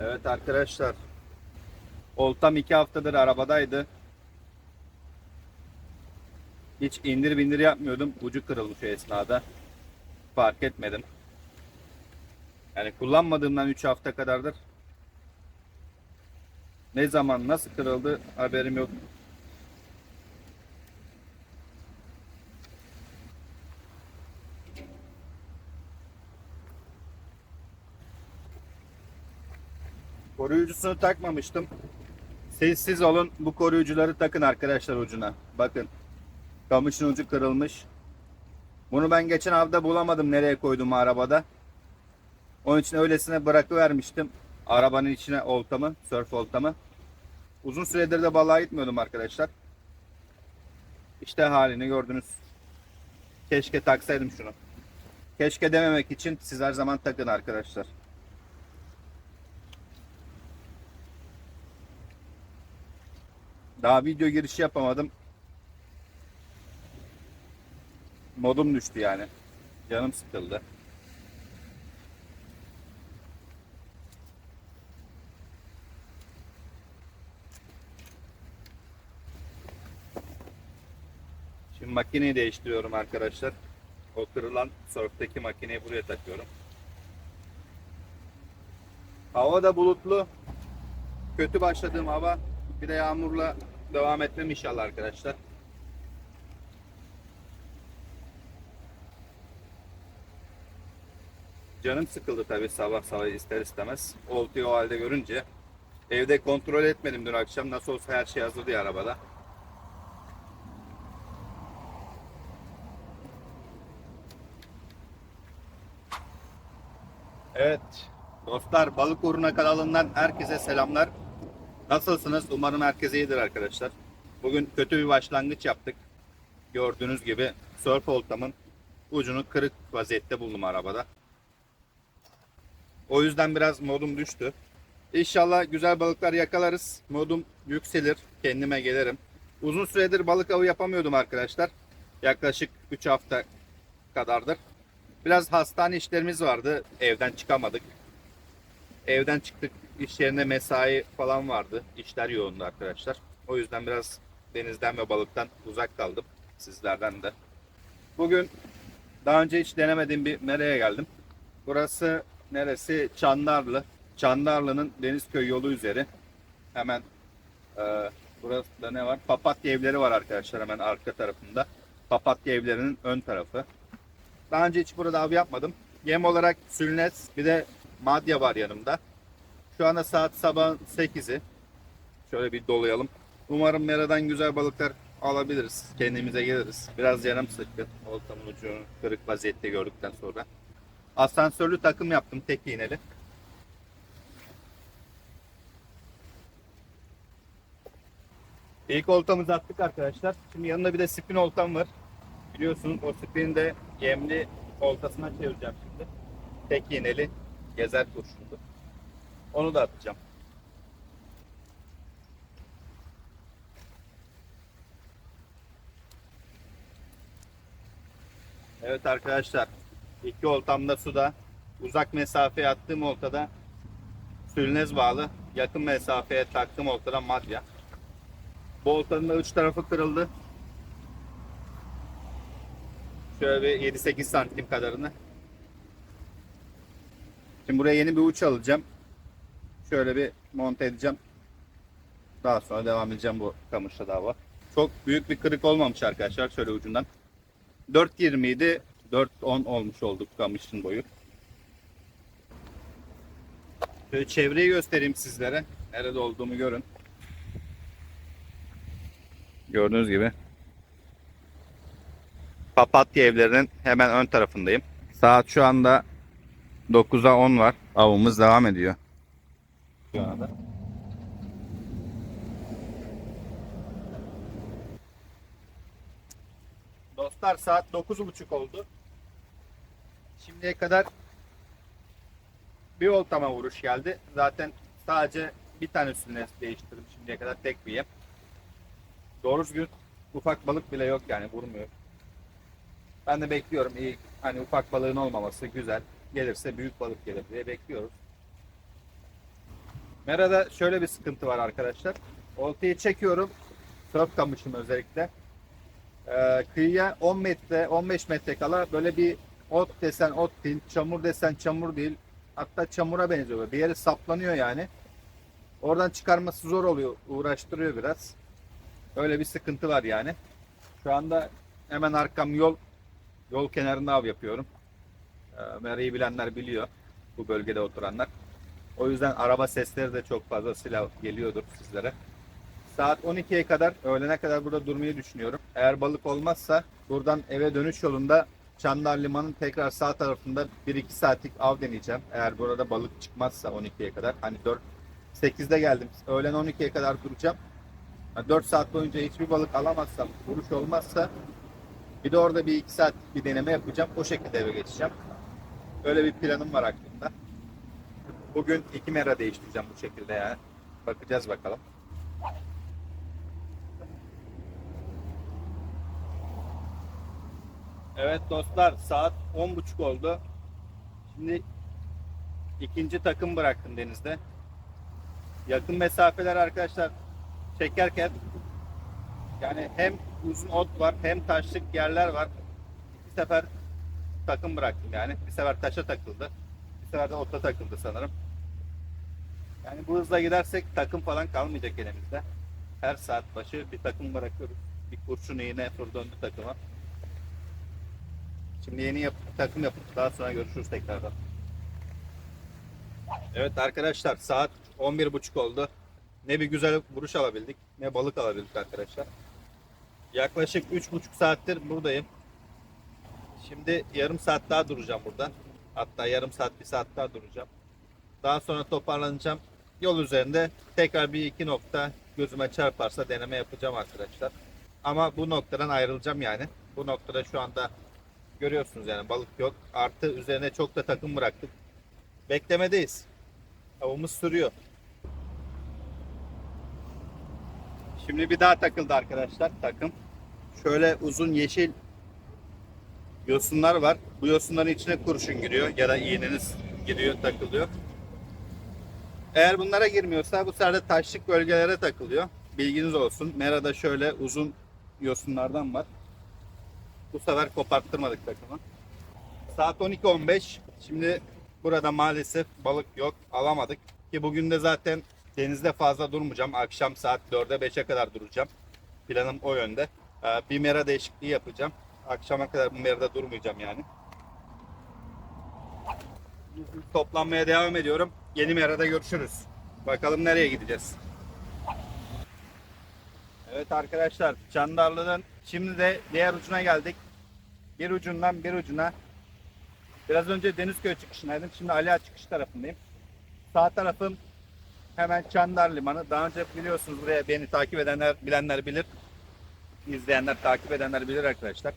Evet arkadaşlar. Oltam iki haftadır arabadaydı. Hiç indir bindir yapmıyordum. Ucu kırılmış o esnada. Fark etmedim. Yani kullanmadığımdan 3 hafta kadardır. Ne zaman nasıl kırıldı haberim yok. Koruyucusunu takmamıştım. Sessiz olun. Bu koruyucuları takın arkadaşlar ucuna. Bakın. Kamışın ucu kırılmış. Bunu ben geçen hafta bulamadım nereye koydum arabada. Onun için öylesine bırakıvermiştim. Arabanın içine oltamı, surf oltamı. Uzun süredir de balığa gitmiyordum arkadaşlar. İşte halini gördünüz. Keşke taksaydım şunu. Keşke dememek için siz her zaman takın arkadaşlar. Daha video girişi yapamadım. Modum düştü yani. Canım sıkıldı. Şimdi makineyi değiştiriyorum arkadaşlar. O kırılan surfteki makineyi buraya takıyorum. Hava da bulutlu. Kötü başladığım hava. Bir de yağmurla devam etmem inşallah arkadaşlar. Canım sıkıldı tabii sabah sabah ister istemez. Oltuyu o halde görünce. Evde kontrol etmedim dün akşam. Nasıl olsa her şey hazırdı ya arabada. Evet dostlar Balık Uğruna kanalından herkese selamlar. Nasılsınız? Umarım herkes iyidir arkadaşlar. Bugün kötü bir başlangıç yaptık. Gördüğünüz gibi surf oltamın ucunu kırık vaziyette buldum arabada. O yüzden biraz modum düştü. İnşallah güzel balıklar yakalarız. Modum yükselir. Kendime gelirim. Uzun süredir balık avı yapamıyordum arkadaşlar. Yaklaşık 3 hafta kadardır. Biraz hastane işlerimiz vardı. Evden çıkamadık. Evden çıktık. İş yerine mesai falan vardı. İşler yoğundu arkadaşlar. O yüzden biraz denizden ve balıktan uzak kaldım. Sizlerden de. Bugün daha önce hiç denemediğim bir mereye geldim. Burası neresi? Çandarlı. Çandarlı'nın Denizköy yolu üzeri. Hemen e, burası ne var? Papatya evleri var arkadaşlar hemen arka tarafında. Papatya evlerinin ön tarafı. Daha önce hiç burada av yapmadım. Yem olarak sülnes bir de madya var yanımda. Şu anda saat sabah 8'i. Şöyle bir dolayalım. Umarım meradan güzel balıklar alabiliriz. Kendimize geliriz. Biraz yanım sıkkın. Oltamın ucunu kırık vaziyette gördükten sonra. Asansörlü takım yaptım tek iğneli. İlk oltamızı attık arkadaşlar. Şimdi yanında bir de spin oltam var. Biliyorsunuz o spini de yemli oltasına çevireceğim şimdi. Tek iğneli gezer kurşunlu. Onu da atacağım. Evet arkadaşlar. iki oltamda suda. Uzak mesafeye attığım oltada sülnez bağlı. Yakın mesafeye taktığım oltada madya. Bu oltanın da uç tarafı kırıldı. Şöyle bir 7-8 santim kadarını. Şimdi buraya yeni bir uç alacağım. Şöyle bir monte edeceğim. Daha sonra devam edeceğim bu kamışla dava. Çok büyük bir kırık olmamış arkadaşlar şöyle ucundan. 4.20 idi. 4.10 olmuş olduk kamışın boyu. Şöyle çevreyi göstereyim sizlere. Nerede olduğumu görün. Gördüğünüz gibi. Papatya evlerinin hemen ön tarafındayım. Saat şu anda 9'a 10 var. Avımız devam ediyor. Şu anda. Dostlar saat 9.30 oldu. Şimdiye kadar bir oltama vuruş geldi. Zaten sadece bir tane üstüne değiştirdim şimdiye kadar tek bir yem. Doğru düzgün ufak balık bile yok yani vurmuyor. Ben de bekliyorum iyi hani ufak balığın olmaması güzel. Gelirse büyük balık gelir diye bekliyoruz. Mera'da şöyle bir sıkıntı var arkadaşlar. Oltayı çekiyorum. Sörf kamışım özellikle. Ee, kıyıya 10 metre 15 metre kala böyle bir ot desen ot değil, çamur desen çamur değil. Hatta çamura benziyor. Bir yere saplanıyor yani. Oradan çıkarması zor oluyor. Uğraştırıyor biraz. Öyle bir sıkıntı var yani. Şu anda hemen arkam yol yol kenarında av yapıyorum. Ee, Mera'yı bilenler biliyor. Bu bölgede oturanlar. O yüzden araba sesleri de çok fazla silah geliyordur sizlere. Saat 12'ye kadar, öğlene kadar burada durmayı düşünüyorum. Eğer balık olmazsa buradan eve dönüş yolunda Çandar Limanı'nın tekrar sağ tarafında 1-2 saatlik av deneyeceğim. Eğer burada balık çıkmazsa 12'ye kadar. Hani 4 8'de geldim. Öğlen 12'ye kadar duracağım. 4 saat boyunca hiçbir balık alamazsam, vuruş olmazsa bir de orada bir 2 saat bir deneme yapacağım. O şekilde eve geçeceğim. Öyle bir planım var aklımda. Bugün iki mera değiştireceğim bu şekilde yani. Bakacağız bakalım. Evet dostlar saat 10.30 oldu. Şimdi ikinci takım bıraktım denizde. Yakın mesafeler arkadaşlar çekerken yani hem uzun ot var hem taşlık yerler var. Bir sefer takım bıraktım yani. Bir sefer taşa takıldı. Bir sefer de ota takıldı sanırım. Yani bu hızla gidersek takım falan kalmayacak elimizde. Her saat başı bir takım bırakıyoruz. Bir kurşun iğne tur döndü takıma. Şimdi yeni yap takım yapıp daha sonra görüşürüz tekrardan. Evet arkadaşlar saat 11.30 oldu. Ne bir güzel vuruş alabildik ne balık alabildik arkadaşlar. Yaklaşık 3.5 saattir buradayım. Şimdi yarım saat daha duracağım burada. Hatta yarım saat bir saat daha duracağım. Daha sonra toparlanacağım. Yol üzerinde tekrar bir iki nokta gözüme çarparsa deneme yapacağım arkadaşlar. Ama bu noktadan ayrılacağım yani. Bu noktada şu anda görüyorsunuz yani balık yok. Artı üzerine çok da takım bıraktık. Beklemedeyiz. Avımız sürüyor. Şimdi bir daha takıldı arkadaşlar takım. Şöyle uzun yeşil yosunlar var. Bu yosunların içine kurşun giriyor ya da iğneniz giriyor takılıyor. Eğer bunlara girmiyorsa bu sefer de taşlık bölgelere takılıyor. Bilginiz olsun. Mera'da şöyle uzun yosunlardan var. Bu sefer koparttırmadık takımı. Saat 12.15. Şimdi burada maalesef balık yok. Alamadık. Ki bugün de zaten denizde fazla durmayacağım. Akşam saat 4'e 5'e kadar duracağım. Planım o yönde. Ee, Bir mera değişikliği yapacağım. Akşama kadar bu merada durmayacağım yani. Toplanmaya devam ediyorum. Yeni merada görüşürüz. Bakalım nereye gideceğiz. Evet arkadaşlar Çandarlı'nın şimdi de diğer ucuna geldik. Bir ucundan bir ucuna. Biraz önce Denizköy çıkışındaydım. Şimdi Ali Ağa çıkış tarafındayım. Sağ tarafım hemen Çandar Limanı. Daha önce biliyorsunuz buraya beni takip edenler bilenler bilir. İzleyenler takip edenler bilir arkadaşlar.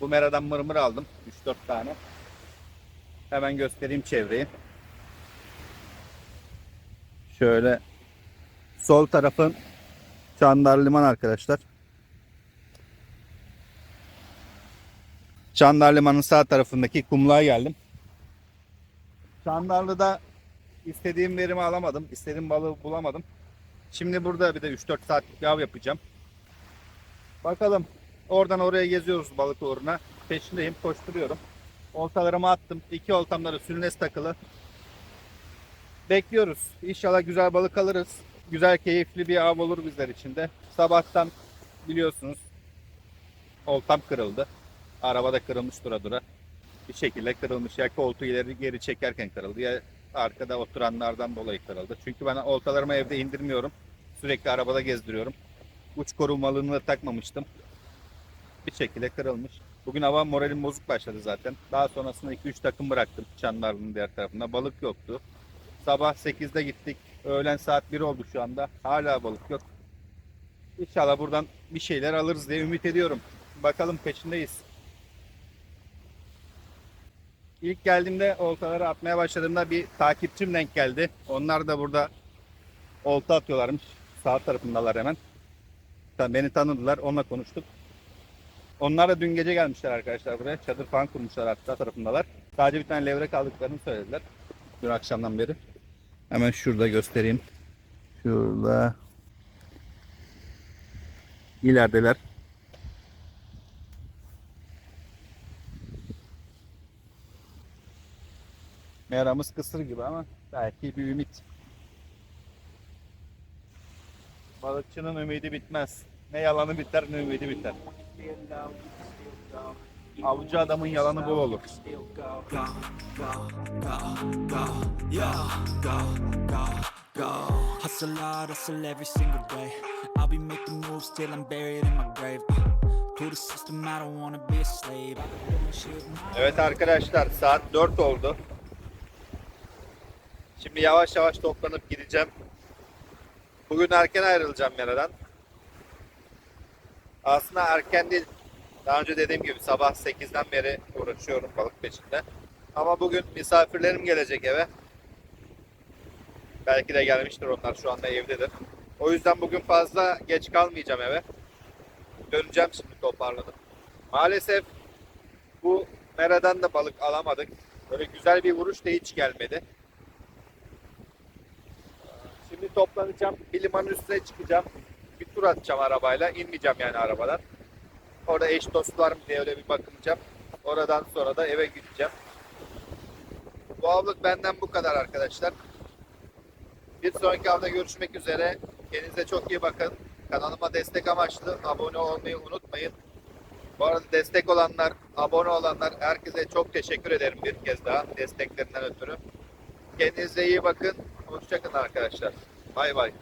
Bu meradan mırmır aldım. 3-4 tane. Hemen göstereyim çevreyi. Şöyle sol tarafın Çandar Liman arkadaşlar. Çandar Liman'ın sağ tarafındaki kumluğa geldim. Çandarlı'da istediğim verimi alamadım. İstediğim balığı bulamadım. Şimdi burada bir de 3-4 saatlik av yapacağım. Bakalım. Oradan oraya geziyoruz balık uğruna. Peşindeyim, koşturuyorum. Oltalarımı attım. İki oltamları sülnes takılı. Bekliyoruz. İnşallah güzel balık alırız. Güzel, keyifli bir av olur bizler için de. Sabahtan biliyorsunuz oltam kırıldı. Arabada kırılmış dura dura. Bir şekilde kırılmış. Ya koltuğu ileri geri çekerken kırıldı ya arkada oturanlardan dolayı kırıldı. Çünkü ben oltalarımı evde indirmiyorum. Sürekli arabada gezdiriyorum. Uç korumalığını da takmamıştım. Bir şekilde kırılmış. Bugün hava moralim bozuk başladı zaten. Daha sonrasında 2-3 takım bıraktım Çandarlı'nın diğer tarafında. Balık yoktu. Sabah 8'de gittik. Öğlen saat 1 oldu şu anda. Hala balık yok. İnşallah buradan bir şeyler alırız diye ümit ediyorum. Bakalım peşindeyiz. İlk geldiğimde oltaları atmaya başladığımda bir takipçim denk geldi. Onlar da burada olta atıyorlarmış. Sağ tarafındalar hemen. Beni tanıdılar. Onunla konuştuk. Onlar da dün gece gelmişler arkadaşlar buraya. Çadır falan kurmuşlar hatta tarafındalar. Sadece bir tane levrek aldıklarını söylediler. Dün akşamdan beri. Hemen şurada göstereyim. Şurada. İlerideler. Meramız kısır gibi ama belki bir ümit. Balıkçının ümidi bitmez. Ne yalanı biter ne ümidi biter. Avcı adamın yalanı bol olur. go, go, go, go, yeah, go, go, go. Hustle hard, hustle every single day. I'll be making moves till I'm buried in my grave. To the system, I don't wanna be a slave. I can do my shit. Evet arkadaşlar saat 4 oldu. Şimdi yavaş yavaş toplanıp gideceğim. Bugün erken ayrılacağım yaradan. Aslında erken değil. Daha önce dediğim gibi sabah 8'den beri uğraşıyorum balık peşinde. Ama bugün misafirlerim gelecek eve. Belki de gelmiştir onlar şu anda evdedir. O yüzden bugün fazla geç kalmayacağım eve. Döneceğim şimdi toparlanıp. Maalesef bu meradan da balık alamadık. Böyle güzel bir vuruş da hiç gelmedi. Şimdi toplanacağım. Bir limanın üstüne çıkacağım. Bir tur atacağım arabayla. İnmeyeceğim yani arabadan. Orada eş dost var mı diye öyle bir bakınacağım. Oradan sonra da eve gideceğim. Bu avlık benden bu kadar arkadaşlar. Bir sonraki avda görüşmek üzere. Kendinize çok iyi bakın. Kanalıma destek amaçlı abone olmayı unutmayın. Bu arada destek olanlar, abone olanlar herkese çok teşekkür ederim bir kez daha desteklerinden ötürü. Kendinize iyi bakın. Hoşçakalın arkadaşlar. Bay bay.